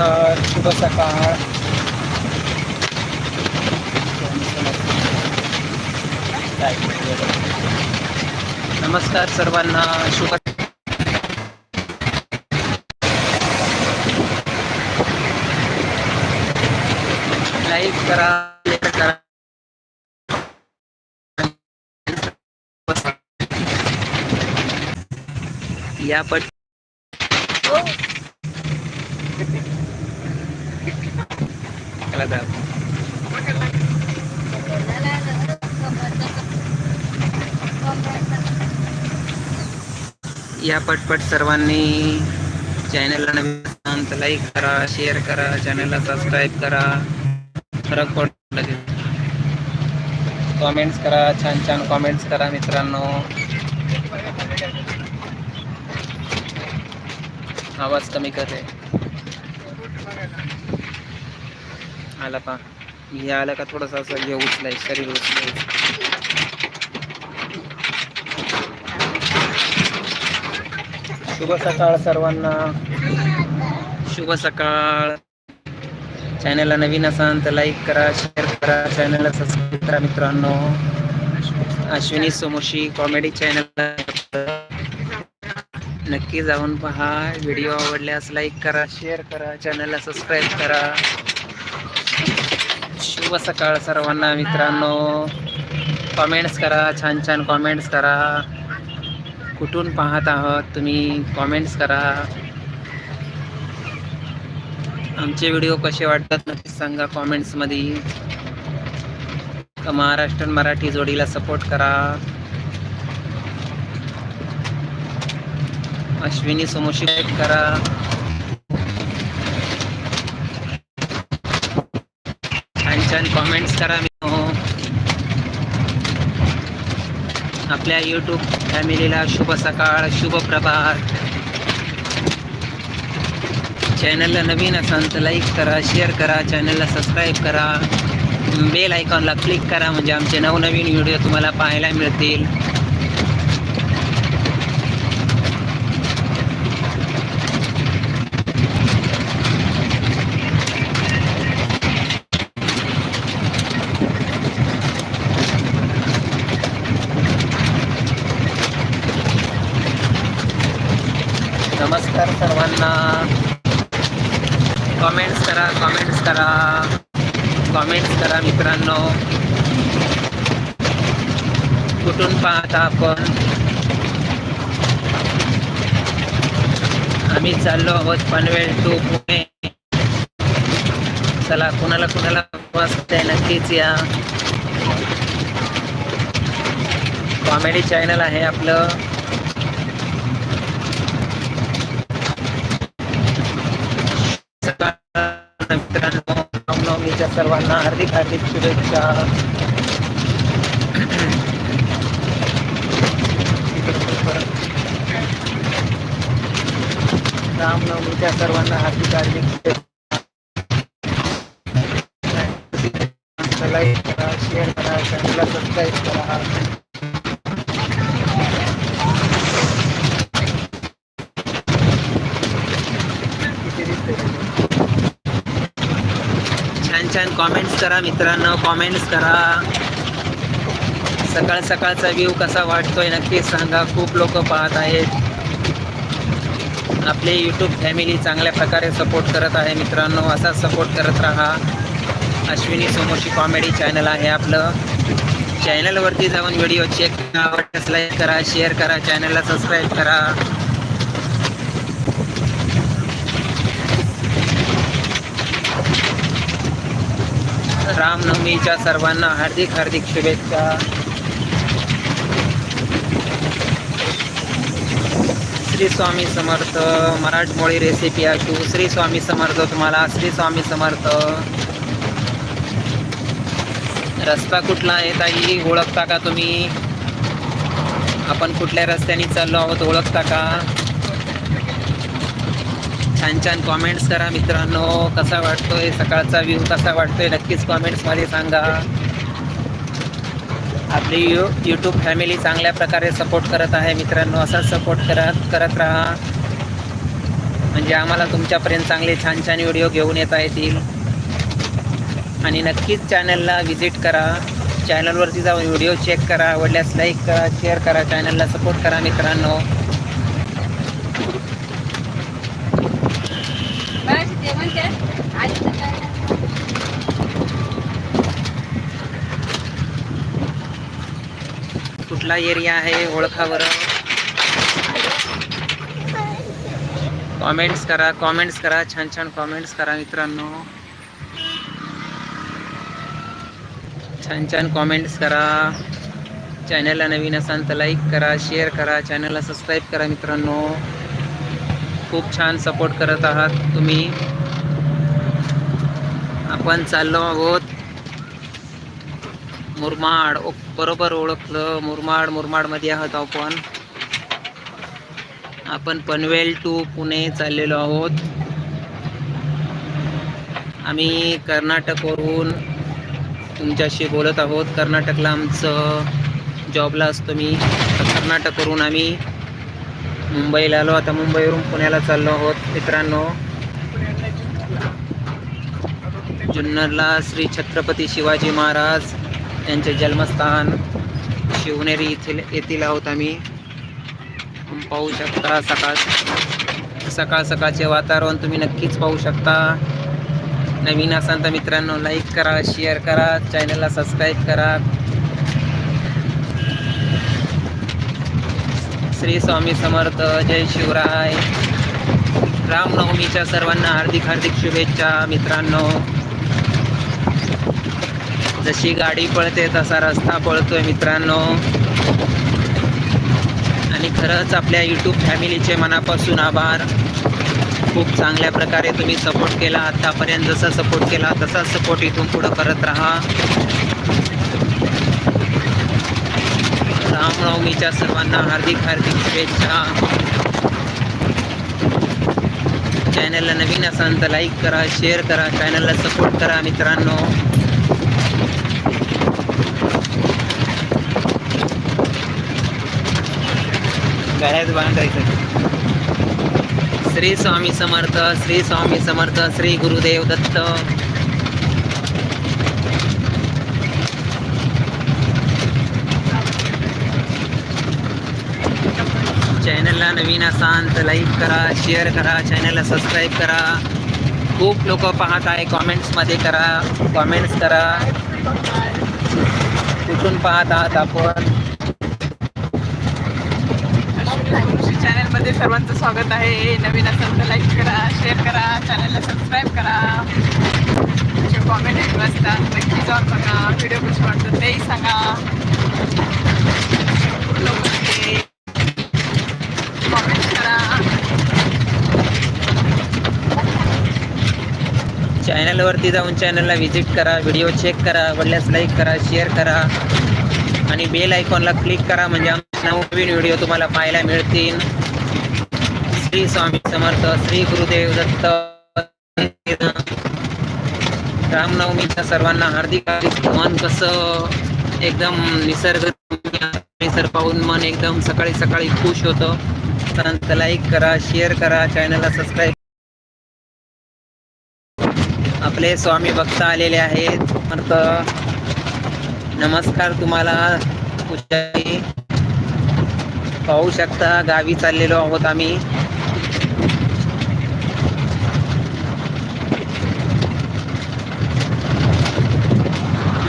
नमस्कार शुभ सकाळ. नमस्कार सर्वांना शुभ लाईक करा करा. या पट त्याला या पटपट सर्वांनी चॅनलला नवीन तर लाईक करा शेअर करा चॅनलला सबस्क्राईब करा. फरक पडला कॉमेंट्स करा छान छान कॉमेंट्स करा मित्रांनो. आवाज कमी करते आला पा हे आलं का थोडंसं असं हे उचलाय शरीर उचलाय. शुभ सकाळ सर्वांना. शुभ सकाळ. चॅनलला नवीन असाल तर लाईक करा शेअर करा. चॅनलला सबस्क्राईब करा मित्रांनो. अश्विनी सोमोशी कॉमेडी चॅनल नक्की जाऊन पहा. व्हिडिओ आवडल्यास लाईक करा शेअर करा. चॅनलला सबस्क्राईब करा. शुभ सकाळ सर्वांना मित्रांनो. कॉमेंट्स करा छान छान कॉमेंट्स करा. कुठून पाहत आहात तुम्ही? कॉमेंट्स करा. आमचे व्हिडिओ कसे वाटतात नक्की सांगा कॉमेंट्समध्ये महाराष्ट्रन महाराष्ट्र मराठी जोडीला सपोर्ट करा. अश्विनी समोशी करा. आणि कॉमेंट्स करा मी. आपल्या यूट्यूब फॅमिलीला शुभ सकाळ शुभ प्रभात. चॅनलला नवीन असाल तर लाईक करा शेअर करा चॅनलला सबस्क्राईब करा. बेल आयकॉनला क्लिक करा म्हणजे आमचे नवनवीन व्हिडिओ तुम्हाला पाहायला मिळतील. नमस्कार सर्वांना. कॉमेंट्स करा कॉमेंट्स करा. कॉमेंट्स करा मित्रांनो. कुठून पाहता आपण? आम्ही चाललो आहोत पनवेल टू पुणे. चला कुणाला कुणाला मस्त आहे नक्कीच या. कॉमेडी चॅनल आहे आपलं सकाळ मित्रांनो रामनवमीच्या सर्वांना हार्दिक हार्दिक शुभेच्छा. रामनवमीच्या सर्वांना हार्दिक हार्दिक शुभेच्छा. लाईक करा शेअर करा चॅनलला सबस्क्राईब करा. छान छान कॉमेंट्स करा मित्रांनो. कॉमेंट्स करा. सकाळ सकाळचा व्ह्यू कसा वाटतोय नक्की सांगा. खूप लोक पाहत आहेत. आपले यूट्यूब फॅमिली चांगल्या प्रकारे सपोर्ट करत आहे मित्रांनो. असा सपोर्ट करत राहा. अश्विनी समोरची कॉमेडी चॅनल आहे आपलं. चॅनलवरती जाऊन व्हिडिओ चेक करा. आवडल्यास लाईक करा शेअर करा. चॅनलला सबस्क्राईब करा. रामनवमीच्या सर्वांना हार्दिक हार्दिक शुभेच्छा. श्री स्वामी समर्थ मराठमोळी रेसिपी असू श्री स्वामी समर्थ तुम्हाला श्री स्वामी समर्थ. रस्ता कुठला आहे ताई? ओळखता का तुम्ही? आपण कुठल्या रस्त्याने चाललो आहोत? ओळखता का? छान छान कॉमेंट्स करा मित्रांनो. कसा वाटतोय सकाळचा व्ह्यू कसा वाटतोय? नक्कीच कॉमेंट्समध्ये सांगा. आपली यू यूट्यूब फॅमिली चांगल्या प्रकारे सपोर्ट करत आहे मित्रांनो. असाच सपोर्ट करत करत राहा. म्हणजे आम्हाला तुमच्यापर्यंत चांगले छान छान व्हिडिओ घेऊन येता येतील. आणि नक्कीच चॅनलला व्हिजिट करा. चॅनलवरती जाऊन व्हिडिओ चेक करा. आवडल्यास लाईक करा शेअर करा. चॅनलला सपोर्ट करा मित्रांनो. कुठला एरिया आहे ओळखा बरं कॉमेंट्स करा कॉमेंट्स करा छान छान कॉमेंट्स करा मित्रांनो. छान छान कॉमेंट्स करा. चॅनलला नवीन असाल तर लाईक करा शेअर करा चॅनलला सबस्क्राईब करा मित्रांनो. खूप छान सपोर्ट करत आहात तुम्ही. आपण चाललो आहोत मुरमाड ओ बरोबर ओळखलं मुरमाड मुरमाडमध्ये आहोत आपण. आपण पनवेल टू पुणे चाललेलो आहोत. आम्ही कर्नाटकवरून तुमच्याशी बोलत आहोत. कर्नाटकला आमचं जॉबला असतो मी. कर्नाटकवरून आम्ही मुंबईला आलो. आता मुंबईवरून पुण्याला चाललो आहोत मित्रांनो. जुन्नरला श्री छत्रपती शिवाजी महाराज. त्यांचे जन्मस्थान शिवनेरी येथील येथील आहोत आम्ही. पाहू शकता सकाळ सकाळ सकाळचे वातावरण तुम्ही नक्कीच पाहू शकता. नवीन असाल तर मित्रांनो लाईक करा शेअर करा चॅनलला सबस्क्राईब करा. श्री स्वामी समर्थ जय शिवराय. रामनवमीच्या सर्वांना हार्दिक हार्दिक शुभेच्छा मित्रांनो. जशी गाडी पळते तसा रस्ता पळतोय मित्रांनो. आणि खरंच आपल्या यूट्यूब फॅमिलीचे मनापासून आभार. खूप चांगल्या प्रकारे तुम्ही सपोर्ट केला. आतापर्यंत जसा सपोर्ट केला तसाच सपोर्ट इथून पुढं करत राहा. रामनवमीच्या सर्वांना हार्दिक हार्दिक शुभेच्छा. चॅनलला नवीन असाल तर लाईक करा शेअर करा चॅनलला सपोर्ट करा मित्रांनो. गळ्यात करायचं श्री स्वामी समर्थ श्री स्वामी समर्थ श्री गुरुदेव दत्त. चॅनलला नवीन असाल तर लाईक करा शेअर करा चॅनलला सबस्क्राईब करा. खूप लोक पाहत आहे कॉमेंट्समध्ये करा कॉमेंट्स करा. कुठून पाहत आहात आपण? चॅनलमध्ये सर्वांचं स्वागत आहे. नवीन असेल तर लाईक करा शेअर करा चॅनलला सबस्क्राईब करा. तुमचे कॉमेंट येत असतात नक्की जाऊन बघा. व्हिडिओ कसे वाटतं तेही सांगा. कॉमेंट करा. चॅनलवरती जाऊन चॅनलला व्हिजिट करा व्हिडिओ चेक करा आवडल्यास लाईक करा शेअर करा. आणि बेल आयकॉनला क्लिक करा म्हणजे आमचे नवीन व्हिडिओ तुम्हाला पाहायला मिळतील. श्री स्वामी समर्थ श्री गुरुदेव दत्त रामनवमीच्या सर्वांना हार्दिक हार्दिक मन कसं एकदम निसर्ग निसर्ग पाहून मन एकदम सकाळी सकाळी खुश होतं. त्यानंतर लाईक करा शेअर करा चॅनलला सबस्क्राईब आपले स्वामी भक्त आलेले आहेत. म्हणत नमस्कार तुम्हाला. पाहू शकता गावी चाललेलो आहोत आम्ही.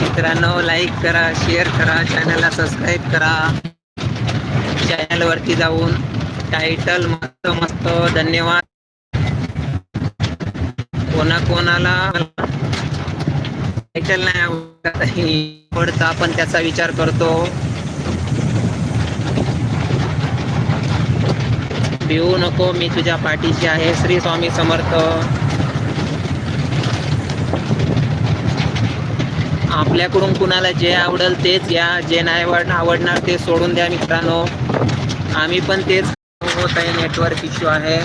मित्रांनो लाईक करा शेअर करा चॅनलला सबस्क्राईब करा. चॅनलवरती जाऊन टायटल मस्त मस्त धन्यवाद. कोणा कोणाला टायटल नाही आवडत आवडतं आपण त्याचा विचार करतो. भिवू नको मी तुझ्या पाठीशी आहे. श्री स्वामी समर्थ. आपल्याकडून कुणाला जे आवडेल तेच घ्या. जे नाही आवडणार ते सोडून द्या मित्रांनो. आम्ही पण तेच हो, हो, होत आहे नेटवर्क इश्यू आहे.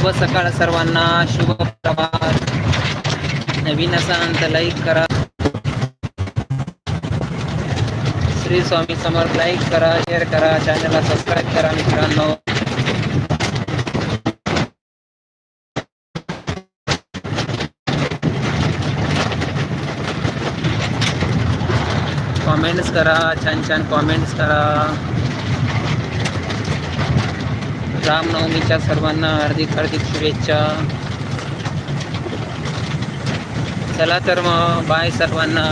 शुभ सकाळ सर्वांना. शुभ प्रभात. नवीन असाल तर लाईक करा. श्री स्वामी समर्थ लाईक करा शेअर करा चॅनलला सबस्क्राईब करा मित्रांनो. कॉमेंट्स करा छान छान कॉमेंट्स करा. रामनवमीच्या सर्वांना हार्दिक हार्दिक शुभेच्छा. चला तर मग बाय सर्वांना.